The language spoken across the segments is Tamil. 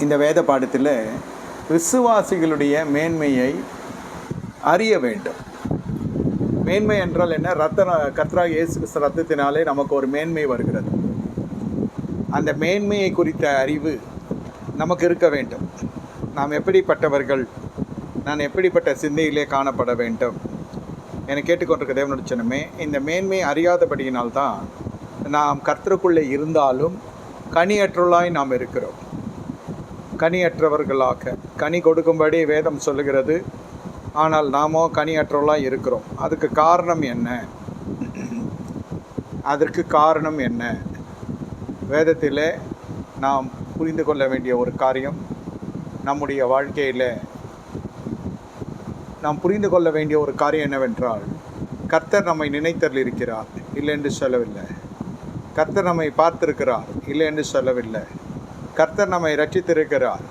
இந்த வேத பாடத்தில் விசுவாசிகளுடைய மேன்மையை அறிய வேண்டும். மேன்மை என்றால் என்ன? ரத்த கத்ரா இயேசு கிறிஸ்து ரத்தத்தினாலே நமக்கு ஒரு மேன்மை வருகிறது. அந்த மேன்மையை குறித்த அறிவு நமக்கு இருக்க வேண்டும். நாம் எப்படிப்பட்டவர்கள்? நான் எப்படிப்பட்ட சிந்தையிலே காணப்பட வேண்டும்? என கேட்டுக்கொண்டிருக்க தேவனுடைய சின்னமே இந்த மேன்மை அறியாதபடியினால்தான் நாம் கர்த்தருக்குள்ளே இருந்தாலும் கனியற்றுள்ளாய் நாம் இருக்கிறோம். கனியற்றவர்களாக. கனி கொடுக்கும்படி வேதம் சொல்லுகிறது. ஆனால் நாமோ கனியற்றவர்களாக இருக்கிறோம். அதுக்கு காரணம் என்ன? அதற்கு காரணம் என்ன? வேதத்திலே நாம் புரிந்து கொள்ள வேண்டிய ஒரு காரியம் நம்முடைய வாழ்க்கையில். நாம் புரிந்து கொள்ள வேண்டிய ஒரு காரியம் என்னவென்றால் கர்த்தர் நம்மை நினைத்தல் இருக்கிறார் இல்லை என்று சொல்லவில்லை. கர்த்தர் நம்மை பார்த்திருக்கிறார் இல்லை என்று சொல்லவில்லை. கர்த்தர் நம்மை ரட்சித்திருக்கிறார்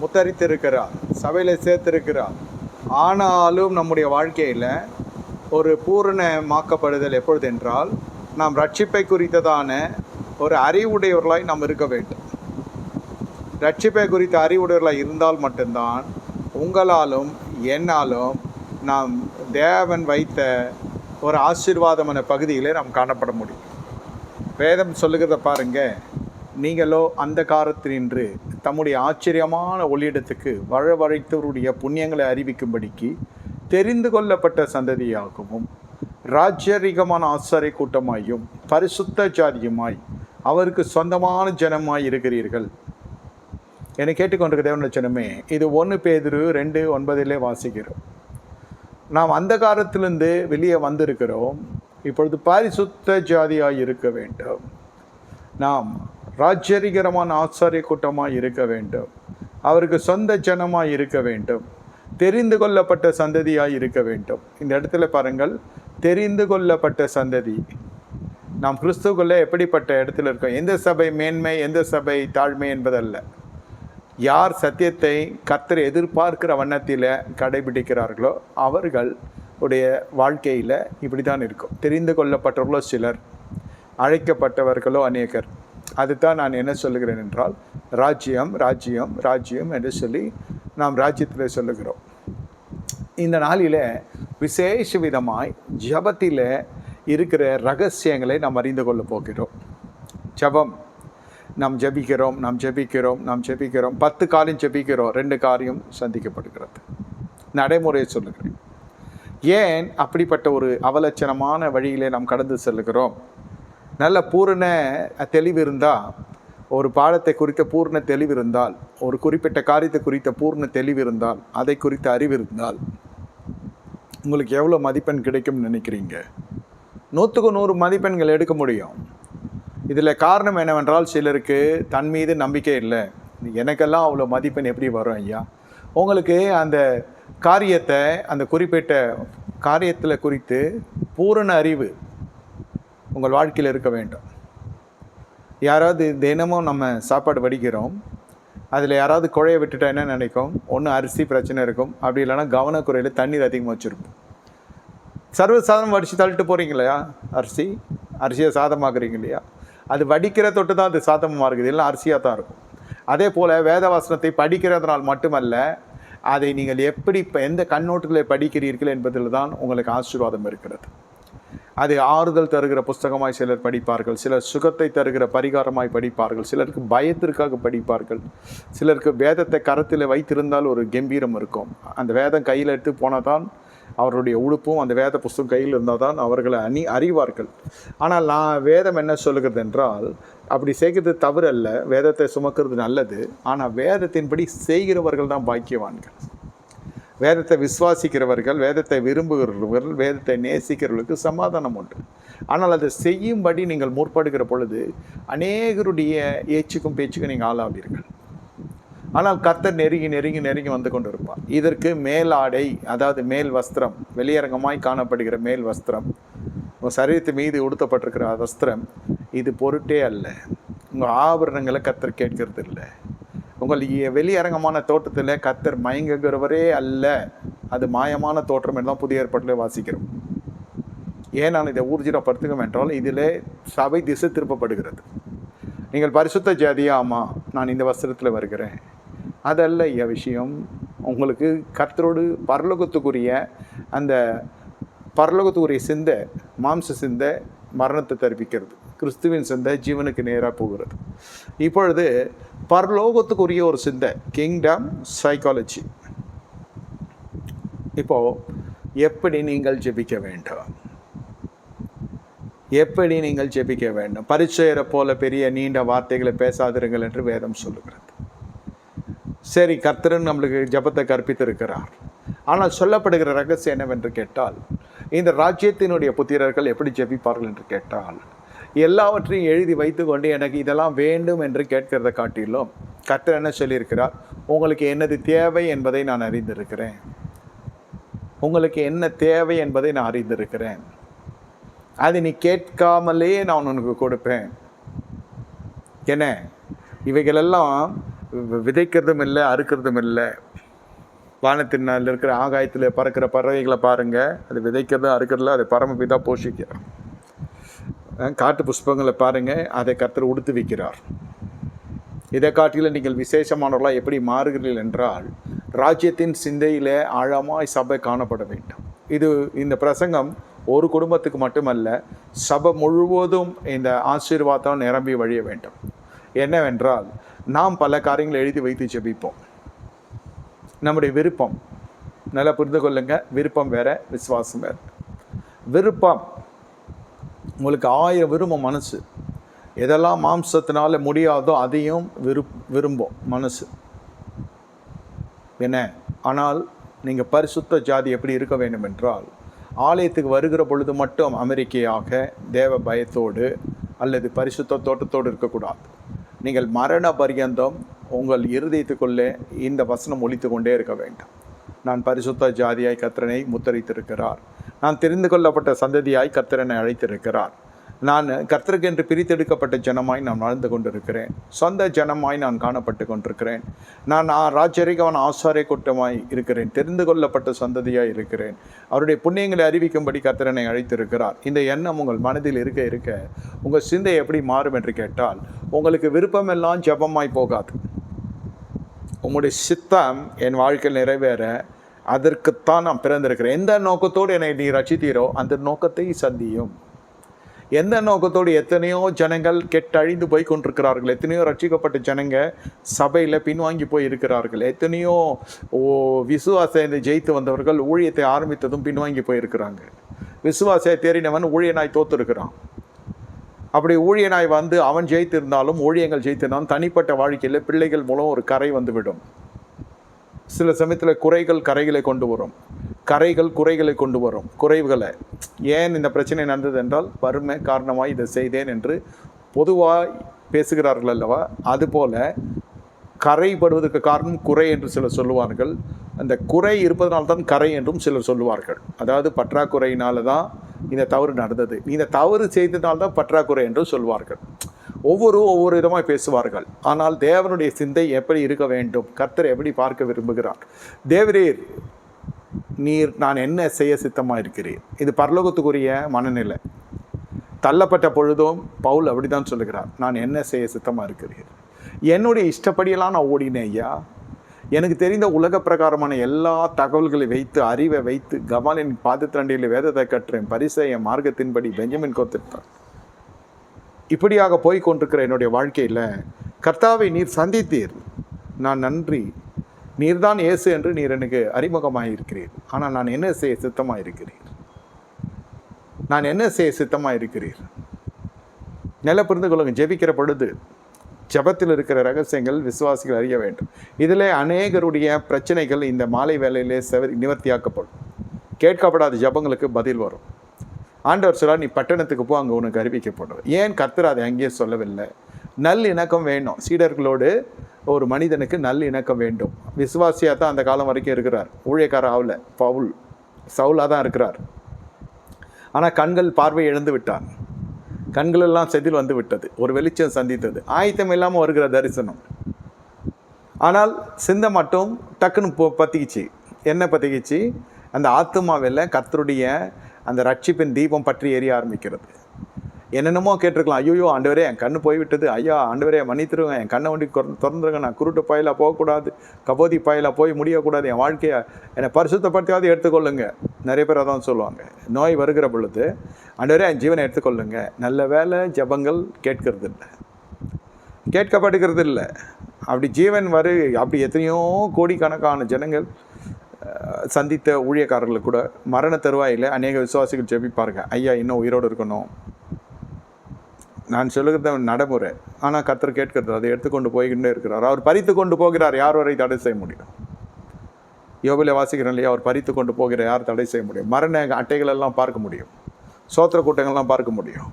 முத்தரித்திருக்கிறார் சபையில் சேர்த்திருக்கிறார். ஆனாலும் நம்முடைய வாழ்க்கையில் ஒரு பூரணமாக்கப்படுதல் எப்பொழுது என்றால் நாம் ரட்சிப்பை குறித்ததான ஒரு அறிவுடையவர்களாய் நாம் இருக்க வேண்டும். ரட்சிப்பை குறித்த அறிவுடையவர்களாக இருந்தால் மட்டும்தான் உங்களாலும் என்னாலும் நாம் தேவன் வைத்த ஒரு ஆசீர்வாதமான பகுதியிலே நாம் காணப்பட முடியும். வேதம் சொல்லுகிறத பாருங்கள் நீங்களோ அந்த காரத்தினின்று தம்முடைய ஆச்சரியமான ஒளியிடத்துக்கு வழவழைத்தவருடைய புண்ணியங்களை அறிவிக்கும்படிக்கு தெரிந்து கொள்ளப்பட்ட சந்ததியாகவும் ராஜ்யரிகமான ஆசாரிய கூட்டமாயும் பரிசுத்த ஜாதியுமாய் அவருக்கு சொந்தமான ஜனமாய் இருக்கிறீர்கள். என்னை கேட்டுக்கொண்டிருக்க தேவன ஜனமே இது ஒன்று பேதிரு ரெண்டு ஒன்பதிலே வாசிக்கிறோம். நாம் அந்த காலத்திலிருந்து வெளியே வந்திருக்கிறோம். இப்பொழுது பரிசுத்த ஜாதியாய் இருக்க வேண்டும். நாம் ராஜ்யரிகரமான ஆச்சாரிய கூட்டமாக இருக்க வேண்டும். அவருக்கு சொந்த ஜனமாக இருக்க வேண்டும். தெரிந்து கொள்ளப்பட்ட சந்ததியாக இருக்க வேண்டும். இந்த இடத்துல பாருங்கள் தெரிந்து கொள்ளப்பட்ட சந்ததி. நாம் கிறிஸ்துக்குள்ளே எப்படிப்பட்ட இடத்துல இருக்கோம்? எந்த சபை மேன்மை எந்த சபை தாழ்மை என்பதல்ல. யார் சத்தியத்தை கத்தரை எதிர்பார்க்கிற வண்ணத்தில் கடைபிடிக்கிறார்களோ அவர்கள் உடைய வாழ்க்கையில் இப்படி தான் இருக்கும். தெரிந்து கொள்ளப்பட்டவர்களோ சிலர் அழைக்கப்பட்டவர்களோ அநேகர். அதுதான் நான் என்ன சொல்லுகிறேன் என்றால் ராஜ்யம் ராஜ்யம் ராஜ்யம் என்று சொல்லி நாம் ராஜ்யத்தில் சொல்லுகிறோம். இந்த நாளில் விசேஷ விதமாய் ஜபத்தில் இருக்கிற ரகசியங்களை நாம் அறிந்து கொள்ள போகிறோம். ஜபம். நாம் ஜபிக்கிறோம் நாம் ஜபிக்கிறோம் நாம் ஜபிக்கிறோம். பத்து காரியம் ஜபிக்கிறோம் ரெண்டு காரியம் சந்திக்கப்படுகிறது. நடைமுறையை சொல்லுகிறேன். ஏன் அப்படிப்பட்ட ஒரு அவலட்சணமான வழியிலே நாம் கடந்து செல்லுகிறோம்? நல்ல பூரண தெளிவு இருந்தால் ஒரு பாடத்தை குறித்த பூர்ண தெளிவு இருந்தால் ஒரு குறிப்பிட்ட காரியத்தை குறித்த பூர்ண தெளிவு இருந்தால் அதை குறித்த அறிவு இருந்தால் உங்களுக்கு எவ்வளோ மதிப்பெண் கிடைக்கும்னு நினைக்கிறீங்க? நூற்றுக்கு நூறு மதிப்பெண்கள் எடுக்க முடியும். இதில் காரணம் என்னவென்றால் சிலருக்கு தன் மீது நம்பிக்கை இல்லை. எனக்கெல்லாம் அவ்வளோ மதிப்பெண் எப்படி வரும் ஐயா? உங்களுக்கு அந்த காரியத்தை அந்த குறிப்பிட்ட காரியத்தில் குறித்து பூரண அறிவு உங்கள் வாழ்க்கையில் இருக்க வேண்டும். யாராவது தினமும் நம்ம சாப்பாடு வடிக்கிறோம். அதில் யாராவது குழைய விட்டுட்டா என்ன நினைக்கும்? ஒன்று அரிசி பிரச்சனை இருக்கும். அப்படி இல்லைன்னா கவனக்குறையில் தண்ணீர் அதிகமாக வச்சுருக்கும் சர்வசாதனம் வடித்து தள்ளிட்டு போகிறீங்க இல்லையா? அரிசி. அரிசியை சாதமாக்குறீங்க இல்லையா? அது வடிக்கிற தொட்டு தான் அது சாதமாக இருக்குது. இல்லை அரிசியாக தான் இருக்கும். அதே போல் வேதவாசனத்தை படிக்கிறதுனால் மட்டுமல்ல அதை நீங்கள் எப்படி இப்போ எந்த கண்ணோட்டத்தில் படிக்கிறீர்கள் என்பதில் தான் உங்களுக்கு ஆசீர்வாதம் இருக்கிறது. அது ஆறுதல் தருகிற புஸ்தகமாய் சிலர் படிப்பார்கள் சிலர் சுகத்தை தருகிற பரிகாரமாய் படிப்பார்கள் சிலருக்கு பயத்திற்காக படிப்பார்கள். சிலருக்கு வேதத்தை கரத்தில் வைத்திருந்தால் ஒரு கம்பீரம் இருக்கும். அந்த வேதம் கையில் எடுத்து போனால் தான் அவருடைய உடுப்பும் அந்த வேத புஸ்தகம் கையில் இருந்தால் தான் அவர்களை அணி அறிவார்கள். ஆனால் நான் வேதம் என்ன சொல்லுகிறது என்றால் அப்படி செய்கிறது தவறு அல்ல வேதத்தை சுமக்கிறது நல்லது ஆனால் வேதத்தின்படி செய்கிறவர்கள் தான் பாக்கியவான்கள். வேதத்தை விசுவாசிக்கிறவர்கள் வேதத்தை விரும்புகிறவர்கள் வேதத்தை நேசிக்கிறவர்களுக்கு சமாதானம் உண்டு. ஆனால் அதை செய்யும்படி நீங்கள் முற்படுகிற பொழுது அநேகருடைய ஏச்சுக்கும் பேச்சுக்கும் நீங்கள் ஆளாவீர்கள். ஆனால் கர்த்தர் நெருங்கி நெருங்கி நெருங்கி வந்து கொண்டிருப்பார். இதற்கு மேலாடை அதாவது மேல் வஸ்திரம் வெளியரங்கமாய் காணப்படுகிற மேல் வஸ்திரம் உங்கள் சரீரத்து மீது உடுத்தப்பட்டிருக்கிற வஸ்திரம் இது பொருட்டே அல்ல. உங்கள் ஆபரணங்களை கத்தர் கேட்கறது இல்லை உங்கள் வெளியரங்கமான தோட்டத்தில் கத்தர் மயங்குகிறவரே அல்ல. அது மாயமான தோற்றம் எல்லாம் புதிய ஏற்பாட்டில் வாசிக்கிறோம். ஏன் நான் இதை ஊர்ஜிதப்படுத்துகிறோம் என்றால் இதில் சபை திசை திருப்பப்படுகிறது. நீங்கள் பரிசுத்த ஜாதியாமா நான் இந்த வஸ்திரத்தில் வருகிறேன். அதல்ல ஐயா விஷயம் உங்களுக்கு கர்த்தரோடு பரலோகத்துக்குரிய அந்த பரலோகத்துக்குரிய சிந்தை மாம்ச சிந்தை மரணத்தை தெரிவிக்கிறது கிறிஸ்துவின் சிந்தை ஜீவனுக்கு நேராக போகிறது. இப்பொழுது பரலோகத்துக்குரிய ஒரு சிந்தை கிங்டம் சைக்காலஜி இப்போ எப்படி நீங்கள் ஜெபிக்க வேண்டும்? எப்படி நீங்கள் ஜெபிக்க வேண்டும்? பரிச்சயரை போல பெரிய நீண்ட வார்த்தைகளை பேசாதிருங்கள் என்று வேதம் சொல்லுகிறது. சரி கர்த்தரன் நம்மளுக்கு ஜெபத்தை கற்பித்திருக்கிறார். ஆனால் சொல்லப்படுகிற ரகசியம் என்னவென்று கேட்டால் இந்த ராஜ்யத்தினுடைய புத்திரர்கள் எப்படி ஜெபிப்பார்கள் என்று கேட்டால் எல்லாவற்றையும் எழுதி வைத்துக்கொண்டு எனக்கு இதெல்லாம் வேண்டும் என்று கேட்கிறத காட்டிலும் கர்த்தர் என்ன சொல்லியிருக்கிறார்? உங்களுக்கு என்னது தேவை என்பதை நான் அறிந்திருக்கிறேன். உங்களுக்கு என்ன தேவை என்பதை நான் அறிந்திருக்கிறேன். அது நீ கேட்காமலே நான் உனக்கு கொடுப்பேன். என்ன? இவைகளெல்லாம் விதைக்கிறதும் இல்லை அறுக்கிறதும் இல்லை. வானத்தினால் இருக்கிற ஆகாயத்தில் பறக்கிற பறவைகளை பாருங்கள் அது விதைக்கிறதும் அறுக்கிறதுல அதை பரமபிதா போஷிக்கிறார். காட்டு புஷ்பங்களை பாருங்கள் அதை கர்த்தர் உடுத்து வைக்கிறார். இதை காட்டிலும் நீங்கள் விசேஷமானவர்களாக எப்படி மாறுகிறீர்கள் என்றால் ராஜ்யத்தின் சிந்தையிலே ஆழமாய் சபை காணப்பட வேண்டும். இது இந்த பிரசங்கம் ஒரு குடும்பத்துக்கு மட்டுமல்ல சபை முழுவதும் இந்த ஆசீர்வாதம் நிரம்பி வழிய வேண்டும். என்னவென்றால் நாம் பல காரியங்களை எழுதி வைத்து ஜெபிப்போம். நம்முடைய விருப்பம் நல்லா புரிந்து கொள்ளுங்க. விருப்பம் வேற விசுவாசம் வேறு. விருப்பம் உங்களுக்கு ஆயிரம் விரும்பும் மனசு. எதெல்லாம் மாம்சத்தினால முடியாதோ அதையும் விரும் விரும்பும் மனசு. என்ன? ஆனால் நீங்கள் பரிசுத்த ஜாதி எப்படி இருக்க வேண்டும் என்றால் ஆலயத்துக்கு வருகிற பொழுது மட்டும் அமெரிக்கையாக தேவ பயத்தோடு அல்லது பரிசுத்த தோட்டத்தோடு இருக்கக்கூடாது. நீங்கள் மரண பரியந்தம் உங்கள் இருதயத்துக்குள்ளே இந்த வசனம் ஒழித்து கொண்டே இருக்க வேண்டும். நான் பரிசுத்த ஜாதியாய் கத்திரனை முத்தரித்திருக்கிறார். நான் தெரிந்து கொள்ளப்பட்ட சந்ததியாய் கத்திரனை அழைத்திருக்கிறார். நான் கர்த்தருக்கென்று பிரித்தெடுக்கப்பட்ட ஜனமாய் நான் வாழ்ந்து கொண்டிருக்கிறேன். சொந்த ஜனமாய் நான் காணப்பட்டு கொண்டிருக்கிறேன். நான் ராஜரிகவன் ஆசாரிய கூட்டமாய் இருக்கிறேன். தெரிந்து கொள்ளப்பட்ட சந்ததியாய் இருக்கிறேன். அவருடைய புண்ணியங்களை அறிவிக்கும்படி கர்த்தரனை அழைத்திருக்கிறார். இந்த எண்ணம் உங்கள் மனதில் இருக்க இருக்க உங்கள் சிந்தை எப்படி மாறும் என்று கேட்டால் உங்களுக்கு விருப்பமெல்லாம் ஜெபமாய் போகாது. உங்களுடைய சித்தம் என் வாழ்க்கையில் நிறைவேற அதற்குத்தான் நான் பிறந்திருக்கிறேன். எந்த நோக்கத்தோடு என்னை நீ ரசித்தீரோ அந்த நோக்கத்தை சந்தியும். எந்த நோக்கத்தோடு எத்தனையோ ஜனங்கள் கெட்டழிந்து போய் கொண்டிருக்கிறார்கள் எத்தனையோ ரட்சிக்கப்பட்ட ஜனங்க சபையில் பின்வாங்கி போய் இருக்கிறார்கள் எத்தனையோ ஓ விசுவாசத்தை ஜெயித்து வந்தவர்கள் ஊழியத்தை ஆரம்பித்ததும் பின்வாங்கி போயிருக்கிறாங்க. விசுவாசத்தை தேறினவன் ஊழியனாய் தோத்துருக்கிறான். அப்படி ஊழியனாய் வந்து அவன் ஜெயித்திருந்தாலும் ஊழியங்கள் ஜெயித்திருந்தாலும் தனிப்பட்ட வாழ்க்கையில் பிள்ளைகள் மூலம் ஒரு கரை வந்துவிடும். சில சமயத்தில் குறைகள் கரைகளை கொண்டு வரும். கரைகள் குறைகளை கொண்டு வரும். குறைவுகளை. ஏன் இந்த பிரச்சனை நடந்தது என்றால் வறுமை காரணமாக இதை செய்தேன் என்று பொதுவாக பேசுகிறார்கள் அல்லவா? அதுபோல் கரைப்படுவதற்கு காரணம் குறை என்று சிலர் சொல்லுவார்கள். அந்த குறை இருப்பதனால்தான் கரை என்றும் சிலர் சொல்லுவார்கள். அதாவது பற்றாக்குறையினால தான் இந்த தவறு நடந்தது. இந்த தவறு செய்ததால்தான் பற்றாக்குறை என்று சொல்வார்கள். ஒவ்வொரு ஒவ்வொரு விதமாக பேசுவார்கள். ஆனால் தேவனுடைய சிந்தை எப்படி இருக்க வேண்டும்? கர்த்தர் எப்படி பார்க்க விரும்புகிறார்? தேவரீர் நீர் நான் என்ன செய்ய சித்தமாக இருக்கிறேன் இது பரலோகத்துக்குரிய மனநிலை. தள்ளப்பட்ட பொழுதும் பவுல் அப்படிதான் சொல்லுகிறார். நான் என்ன செய்ய சித்தமாக இருக்கிறேன் என்னுடைய இஷ்டப்படியெல்லாம் நான் ஓடினேன் ஐயா. எனக்கு தெரிந்த உலக பிரகாரமான எல்லா தகவல்களை வைத்து அறிவை வைத்து கமாலின் பாதத்திரண்டியில் வேதத்தை கற்றேன். பரிசையை மார்க்கத்தின்படி பெஞ்சமின் கோத்திருத்தார். இப்படியாக போய்கொண்டிருக்கிற என்னுடைய வாழ்க்கையில் கர்த்தாவை நீர் சந்தித்தீர். நான் நன்றி. நீர்தான் இயேசு என்று நீர் எனக்கு அறிமுகமாக இருக்கிறீர் ஆனால் நான் என்ன செய்ய சித்தமாக இருக்கிறீர் நான் என்ன செய்ய சித்தமாக இருக்கிறீர் நில புரிந்து கொள்ளுங்க ஜெபிக்கிற பொழுது ஜெபத்தில் இருக்கிற ரகசியங்கள் விசுவாசிகள் அறிய வேண்டும். இதில் அநேகருடைய பிரச்சனைகள் இந்த மாலை வேலையிலே செவ நிவர்த்தியாக்கப்படும். கேட்கப்படாத ஜெபங்களுக்கு பதில் வரும். ஆண்டவர் சொல்கிறார் நீ பட்டணத்துக்கு போ அங்கே உனக்கு அறிவிக்கப்படும். ஏன் கர்த்தர் அதை அங்கேயே சொல்லவில்லை? நல் இணக்கம் வேணும். சீடர்களோடு ஒரு மனிதனுக்கு நல் இணக்கம் வேண்டும். விசுவாசியாக தான் அந்த காலம் வரைக்கும் இருக்கிறார். ஊழியக்கார ஆகல. பவுல் சவுலாக தான் இருக்கிறார். ஆனால் கண்கள் பார்வை இழந்து விட்டார் கண்களெல்லாம் செதில் வந்து விட்டது. ஒரு வெளிச்சம் சந்தித்தது. ஆயத்தம் இல்லாமல் வருகிற தரிசனம். ஆனால் சிந்தை மட்டும் டக்குன்னு போ பற்றிக்கிச்சு என்ன பற்றிக்கிச்சு அந்த ஆத்துமாவில் கர்த்தருடைய அந்த ரட்சிப்பின் தீபம் பற்றி எரிய ஆரம்பிக்கிறது. என்னென்னமோ கேட்டிருக்கலாம். ஐயோ ஆண்டவரே என் கண்ணு போய்விட்டது. ஐயா ஆண்டவரே மன்னித்துருங்க. என் கண்ணை வண்டி திறந்துருங்க. நான் குருட்டு பாயில போகக்கூடாது. கபோதி பாயில போய் முடியக்கூடாது. என் வாழ்க்கையை என்னை பரிசுத்தப்படுத்தியாவது எடுத்துக்கொள்ளுங்க. நிறைய பேர் அதான் சொல்லுவாங்க. நோய் வருகிற பொழுது ஆண்டவரே என் ஜீவனை எடுத்துக்கொள்ளுங்க. நல்ல வேலை ஜபங்கள் கேட்கறது இல்லை கேட்கப்படுகிறது இல்லை அப்படி ஜீவன் வரு அப்படி எத்தனையோ கோடிக்கணக்கான ஜனங்கள் சந்தித்த ஊழியக்காரர்கள் கூட மரண தருவாயில் அநேக விசுவாசிகள் ஜெபிப்பாருங்க. ஐயா இன்னும் உயிரோடு இருக்கணும். நான் சொல்லுகிறது நடைமுறை. ஆனால் கத்தர் கேட்கிறது அதை எடுத்துக்கொண்டு போய்கிட்டே இருக்கிறார். அவர் பறித்து கொண்டு போகிறார். யார் வரை தடை செய்ய முடியும்? யோபில வாசிக்கிறோம் இல்லையா? அவர் பறித்து கொண்டு போகிற யார் தடை செய்ய முடியும்? மரண அட்டைகள் எல்லாம் பார்க்க முடியும். சோத்திர கூட்டங்கள்லாம் பார்க்க முடியும்.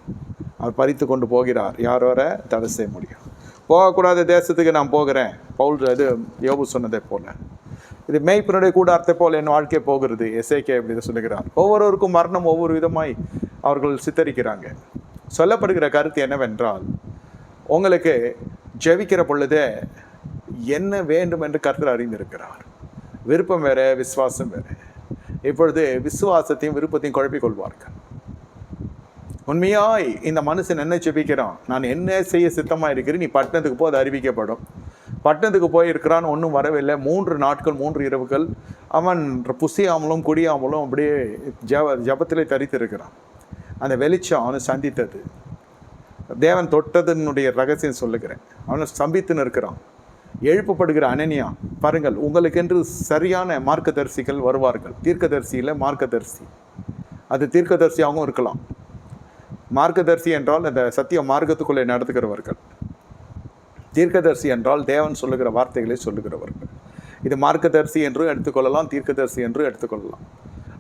அவர் பறித்து கொண்டு போகிறார். யார் வர தடை செய்ய முடியும்? போகக்கூடாத தேசத்துக்கு நான் போகிறேன். பவுல் இது யோபு சொன்னதை போல. இது மேய்ப்பினுடைய கூடாரத்தை போல் என் வாழ்க்கை போகிறது. எஸ்ஐகே அப்படின்னு சொல்லுகிறார். ஒவ்வொருவருக்கும் மரணம் ஒவ்வொரு விதமாய் அவர்கள் சித்தரிக்கிறாங்க. சொல்லப்படுகிற கருத்து என்னவென்றால் உங்களுக்கு ஜெபிக்கிற பொழுதே என்ன வேண்டும் என்று கர்த்தர் அறிந்திருக்கிறார். விருப்பம் வேற விசுவாசம் வேற. இப்பொழுது விசுவாசத்தையும் விருப்பத்தையும் குழப்பிக் கொள்வார்கள். உண்மையாய் இந்த மனுஷன் என்ன ஜெபிக்கிறான்? நான் என்ன செய்ய சித்தமாக இருக்கிறேன் நீ பட்டணத்துக்கு போது அறிவிக்கப்படும். பட்டணத்துக்கு போயிருக்கிறான் ஒன்றும் வரவில்லை. மூன்று நாட்கள் மூன்று இரவுகள் அவன் புசியாமலும் குடியாமலும் அப்படியே ஜப ஜபத்திலே தரித்திருக்கிறான். அந்த வெளிச்சம் அவனை சந்தித்தது. தேவன் தொட்டதனுடைய ரகசியம் சொல்லுகிறேன். அவனை சம்பித்துன்னு இருக்கிறான். எழுப்பப்படுகிற அனனியா பாருங்கள் உங்களுக்கென்று சரியான மார்க்கதரிசிகள் வருவார்கள். தீர்க்கதரிசியில் மார்க்கதரிசி. அது தீர்க்கதரிசியாகவும் இருக்கலாம். மார்க்கதரிசி என்றால் அந்த சத்திய மார்க்கத்துக்குள்ளே நடத்துகிறவர்கள். தீர்க்கதரிசி என்றால் தேவன் சொல்லுகிற வார்த்தைகளை சொல்லுகிறவர்கள். இது மார்க்கதரிசி என்றும் எடுத்துக்கொள்ளலாம் தீர்க்கதரிசி என்றும் எடுத்துக்கொள்ளலாம்.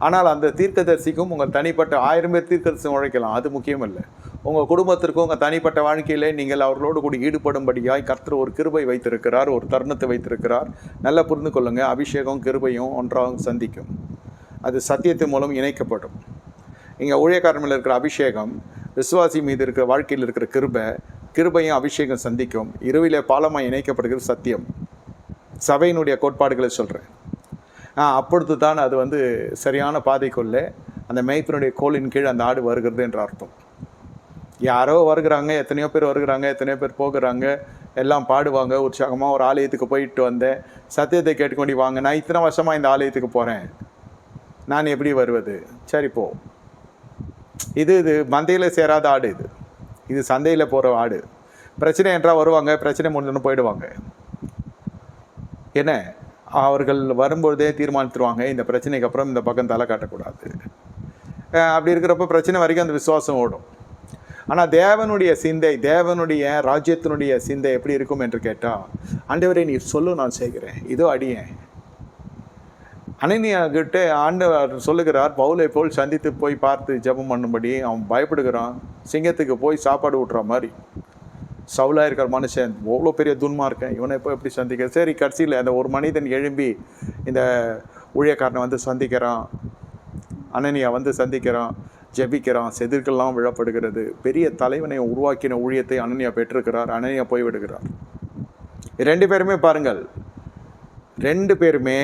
ஆனால் அந்த தீர்க்கதரிசிக்கும் உங்கள் தனிப்பட்ட ஆயிரம் பேர் தீர்க்கதரிசி உழைக்கலாம் அது முக்கியம் இல்லை உங்கள் குடும்பத்திற்கும் உங்கள் தனிப்பட்ட வாழ்க்கையிலே நீங்கள் அவர்களோடு கூட ஈடுபடும்படியாய் கர்த்தர் ஒரு கிருபை வைத்திருக்கிறார் ஒரு தருணத்தை வைத்திருக்கிறார். நல்லா புரிந்து கொள்ளுங்கள் அபிஷேகம் கிருபையும் ஒன்றாக சந்திக்கும். அது சத்தியத்தின் மூலம் இணைக்கப்படும். இங்கே ஊழியக்காரன் இருக்கிற அபிஷேகம் விசுவாசி மீது இருக்கிற வாழ்க்கையில் இருக்கிற கிருபை கிருபையும் அபிஷேகம் சந்திக்கும். இருவிலே பாலமாக இணைக்கப்படுகிறது சத்தியம். சபையினுடைய கோட்பாடுகளை சொல்கிறேன் அப்பொழுது தான் அது வந்து சரியான பாதைக்குள்ளே அந்த மேய்ப்பினுடைய கோலின் கீழ் அந்த ஆடு வருகிறது என்ற அர்த்தம். யாரோ வருகிறாங்க எத்தனையோ பேர் வருகிறாங்க எத்தனையோ பேர் போகிறாங்க எல்லாம் பாடுவாங்க. உற்சாகமாக ஒரு ஆலயத்துக்கு போயிட்டு வந்தேன். சத்தியத்தை கேட்டுக்கொண்டு வாங்க நான் இத்தனை வருஷமாக இந்த ஆலயத்துக்கு போகிறேன் நான் எப்படி வருவது? சரி போ. இது இது மந்தையில் சேராத ஆடு இது. இது சந்தையில் போகிற ஆடு. பிரச்சனை என்றால் வருவாங்க பிரச்சனை முடிஞ்சோன்னு போயிடுவாங்க. என்ன? அவர்கள் வரும்பொழுதே தீர்மானித்துருவாங்க இந்த பிரச்சனைக்கு அப்புறம் இந்த பக்கம் தலை காட்டக்கூடாது. அப்படி இருக்கிறப்ப பிரச்சனை வரைக்கும் அந்த விசுவாசம் ஓடும். ஆனால் தேவனுடைய சிந்தை தேவனுடைய ராஜ்யத்தினுடைய சிந்தை எப்படி இருக்கும் என்று கேட்டால் ஆண்டவரை நீ சொல்லு நான் செய்கிறேன். இதோ அடியேன் அனனியாகிட்ட ஆண்டவர் சொல்லுகிறார் பவுலை போல் சந்தித்து போய் பார்த்து ஜெபம் பண்ணும்படி அவன் பயப்படுகிறான். சிங்கத்துக்கு போய் சாப்பாடு விட்ற மாதிரி. சவுலாக இருக்கிற மனுஷன் அவ்வளோ பெரிய துன்மார்க்கன் இவனை இப்போ எப்படி சந்திக்க? சரி கடைசியில் அந்த ஒரு மனிதன் எழும்பி இந்த ஊழியக்காரனை வந்து சந்திக்கிறான். அனனியா வந்து சந்திக்கிறான் ஜெபிக்கிறான் செதிர்கள்லாம் விழப்படுகிறது. பெரிய தலைவனை உருவாக்கின ஊழியத்தை அனனியா பெற்றிருக்கிறார் அனனியா போய் விடுகிறார் ரெண்டு பேருமே பாருங்கள் ரெண்டு பேருமே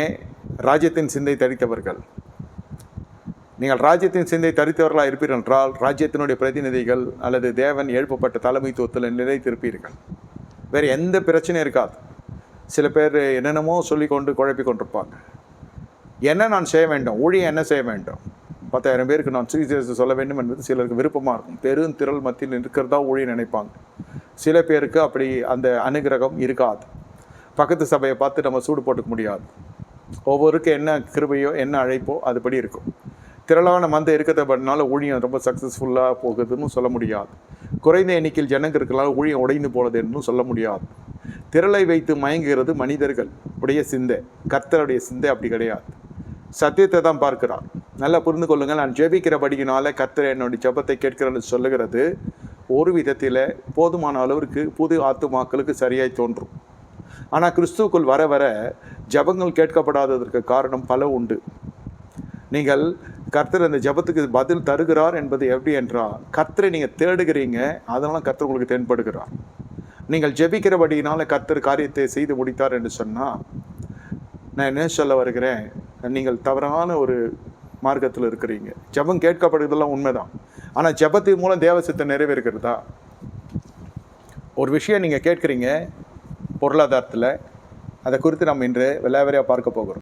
ராஜ்யத்தின் சிந்தை தரித்தவர்கள். நீங்கள் ராஜ்யத்தின் சிந்தை தரித்தவர்களாக இருப்பீர்கள் என்றால் ராஜ்யத்தினுடைய பிரதிநிதிகள் அல்லது தேவன் எழுப்பப்பட்ட தலைமைத்துவத்தில் நிலைத்திருப்பீர்கள். வேறு எந்த பிரச்சனையும் இருக்காது. சில பேர் என்னென்னமோ சொல்லி கொண்டு குழப்பி கொண்டிருப்பாங்க. என்ன நான் செய்ய வேண்டும்? ஊழியம் என்ன செய்ய வேண்டும்? பத்தாயிரம் பேருக்கு நான் சிகிச்சை சொல்ல வேண்டும் என்பது சிலருக்கு விருப்பமாக இருக்கும். பெரும் திரள் மத்தியில் இருக்கிறதா ஊழியம் நினைப்பாங்க. சில பேருக்கு அப்படி அந்த அனுகிரகம் இருக்காது. பக்கத்து சபையை பார்த்து நம்ம சூடு போட்டுக்க முடியாது. ஒவ்வொருக்கும் என்ன கிருபையோ என்ன அழைப்போ அதுபடி இருக்கும். திரளான மந்த இருக்கிறதுனால ஊழியம் ரொம்ப சக்ஸஸ்ஃபுல்லாக போகுதுன்னு சொல்ல முடியாது. குறைந்த எண்ணிக்கையில் ஜனங்க இருக்கலாம் ஊழியம் உடைந்து போனது என்றும் சொல்ல முடியாது. திரளை வைத்து மயங்குகிறது மனிதர்கள். உடைய சிந்தை. கர்த்தருடைய சிந்தை அப்படி கிடையாது. சத்தியத்தை தான் பார்க்கிறார். நல்லா புரிந்து கொள்ளுங்கள். நான் ஜெபிக்கிறபடியினால கர்த்தர் என்னுடைய ஜெபத்தை கேட்கிறேன்னு சொல்லுகிறது. ஒரு விதத்தில் போதுமான அளவிற்கு புது ஆத்துமாக்களுக்கு சரியாய் தோன்றும். ஆனால் கிறிஸ்துவுக்குள் வர வர ஜபங்கள் கேட்கப்படாததற்கு காரணம் பல உண்டு. நீங்கள் கர்த்தர் அந்த ஜபத்துக்கு பதில் தருகிறார் என்பது எப்படி என்றால் கர்த்தரை நீங்கள் தேடுகிறீங்க அதனால் கர்த்தர் உங்களுக்கு தென்படுகிறார். நீங்கள் ஜெபிக்கிறபடியினால் கர்த்தர் காரியத்தை செய்து முடித்தார் என்று சொன்னால் நான் என்ன சொல்ல வருகிறேன்? நீங்கள் தவறான ஒரு மார்க்கத்தில் இருக்கிறீங்க. ஜெபம் கேட்கப்படுறதெல்லாம் உண்மைதான். ஆனால் ஜபத்தின் மூலம் தேவசத்தை நிறைவேறுகிறதா? ஒரு விஷயம் நீங்கள் கேட்குறீங்க பொருளாதாரத்தில். அதை குறித்து நம்ம இன்று விளையாவரியாக பார்க்க போகிறோம்.